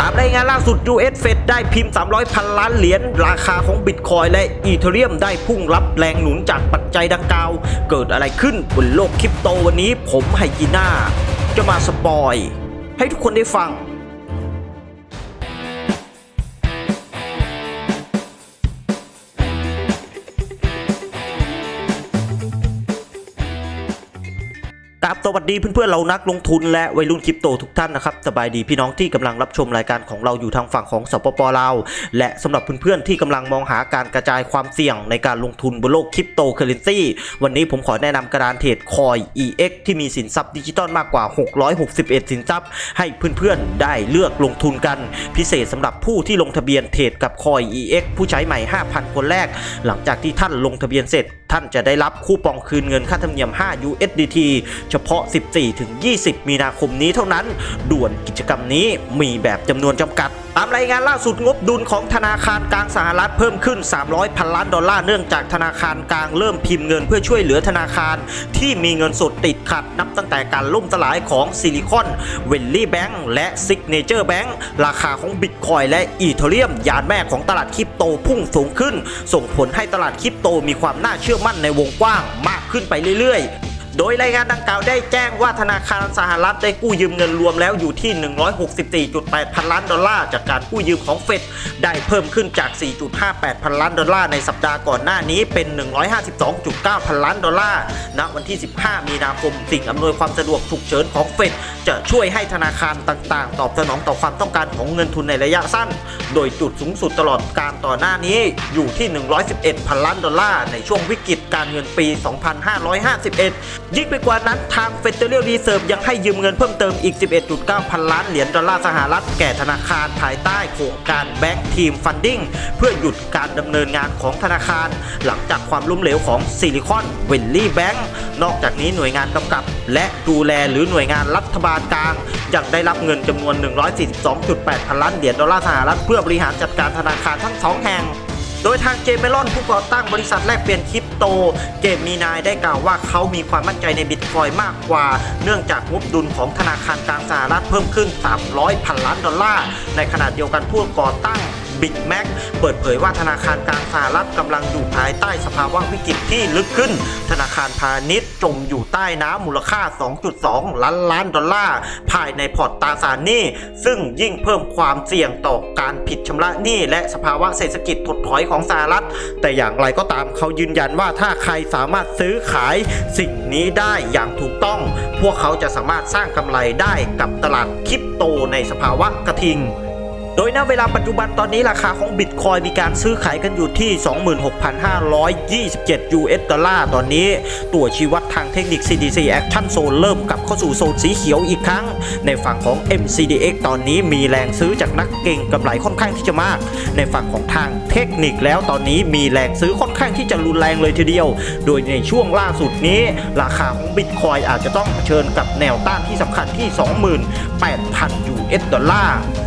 ตามรายงานล่าสุด US Fed ได้พิมพ์ 300 พันล้านเหรียญ ราคาของบิตคอยและอีเทเรียมได้พุ่งรับแรงหนุนจากปัจจัยดังกล่าว เกิดอะไรขึ้นบนโลกคริปโตวันนี้ผมไฮยีน่า จะมาสปอย ให้ทุกคนได้ฟัง ครับสวัสดีเพื่อนๆเรานักลงทุนและวัยรุ่นคริปโตทุกท่านนะครับสบายดีพี่น้องที่กำลังรับชมรายการของเราอยู่ทางฝั่งของสปปลาวและสำหรับเพื่อนๆที่กำลังมองหาการกระจายความเสี่ยงในการลงทุนบนโลกคริปโตเคอเรนซีวันนี้ผมขอแนะนำกระดานเทรดคอย EX ที่มีสินทรัพย์ดิจิตอลมากกว่า 661 สินทรัพย์ ให้เพื่อนๆได้เลือกลงทุนกัน พิเศษสำหรับผู้ที่ลงทะเบียนเทรดกับคอย EX ผู้ใช้ใหม่ 5,000 คนแรก หลังจากที่ท่านลงทะเบียนเสร็จท่านจะได้รับคูปองคืนเงินค่าธรรมเนียม 5 USDT เฉพาะ 14-20 มีนาคมนี้เท่านั้น ด่วนกิจกรรมนี้มีแบบจำนวนจำกัด ตามรายงานล่าสุดงบดุลของธนาคารกลางสหรัฐเพิ่มขึ้น 300พันล้านดอลลาร์เนื่องจากธนาคารกลางเริ่มพิมพ์เงินเพื่อช่วยเหลือธนาคารที่มีเงินสดติดขัดนับตั้งแต่การล่มสลายของซิลิคอนเวลลี่แบงก์และซิกเนเจอร์แบงก์ราคาของบิตคอยและอีเทเรียม ยานแม่ของตลาดคริปโตพุ่งสูงขึ้น ส่งผลให้ตลาดคริปโตมีความน่าเชื่อมั่นในวงกว้างมากขึ้นไปเรื่อยๆ โดยรายงานดังกล่าวได้แจ้งว่าธนาคารสหรัฐได้กู้ยืมเงินรวมแล้วอยู่ที่ 164.8 พันล้านดอลลาร์จากการกู้ยืมของเฟดได้เพิ่มขึ้นจาก 4.58 พันล้านดอลลาร์ในสัปดาห์ก่อนหน้านี้เป็น 152.9 พันล้านดอลลาร์ณวันที่ 15 มีนาคม สิ่งอำนวยความสะดวกฉุกเฉินของเฟดจะช่วยให้ธนาคารต่างๆ ตอบสนองต่อความต้องการของเงินทุนในระยะสั้น โดยจุดสูงสุดตลอดการต่อหน้านี้อยู่ที่ 111 พันล้านดอลลาร์ในช่วงวิกฤตการเงินปี 2551ยิ่งไปกว่านั้นทาง Federal Reserve ยังให้ยืมเงินเพิ่มเติมอีก 11.9 พันล้านเหรียญดอลลาร์สหรัฐแก่ธนาคารภายใต้โครงการ Back Team Funding เพื่อหยุดการดำเนินงานของธนาคาร หลังจากความล้มเหลวของ Silicon Valley Bank นอกจากนี้หน่วยงานกำกับ และดูแลหรือหน่วยงานรัฐบาลกลางยังได้รับเงินจำนวน 142.8 พันล้านเหรียญดอลลาร์สหรัฐเพื่อบริหารจัดการธนาคารทั้งสองแห่งโดยทางเจมเมลอนผู้ก่อตั้งบริษัทแลกเปลี่ยนคริป โต เกมมีนายได้กล่าวว่าเขามีความมั่นใจในบิตคอยมากกว่า เนื่องจากงบดุลของธนาคารกลางสหรัฐเพิ่มขึ้น 300 พันล้านดอลลาร์ ในขณะเดียวกันผู้ก่อตั้ง บิ๊กแม็กเปิดเผยว่าธนาคารกลางสหรัฐกำลังอยู่ภายใต้สภาวะวิกฤตที่ลึกขึ้น ธนาคารพาณิชย์จมอยู่ใต้น้ำมูลค่า 2.2 ล้านล้านดอลลาร์ ภายในพอร์ตตราสารหนี้ ซึ่งยิ่งเพิ่มความเสี่ยงต่อการผิดชำระหนี้ และสภาวะเศรษฐกิจถดถอยของสหรัฐ แต่อย่างไรก็ตามเขายืนยันว่าถ้าใครสามารถซื้อขายสิ่งนี้ได้อย่างถูกต้อง พวกเขาจะสามารถสร้างกำไรได้กับตลาดคริปโตในสภาวะกระทิง โดยณเวลาปัจจุบันตอนนี้ราคาของบิตคอยมีการซื้อขายกันอยู่ที่ 26,527 US ดอลลาร์ตอนนี้ ตัวชี้วัดทางเทคนิค CDC Action Zone เริ่มกลับเข้าสู่โซนสีเขียวอีกครั้ง ในฝั่งของ MCDX ตอนนี้มีแรงซื้อจากนักเก่งกำไรค่อนข้างที่จะมาก ในฝั่งของทางเทคนิคแล้วตอนนี้มีแรงซื้อค่อนข้างที่จะรุนแรงเลยทีเดียว โดยในช่วงล่าสุดนี้ ราคาของบิตคอยอาจจะต้องเผชิญกับแนวต้านที่สำคัญที่ 28,000 US ดอลลาร์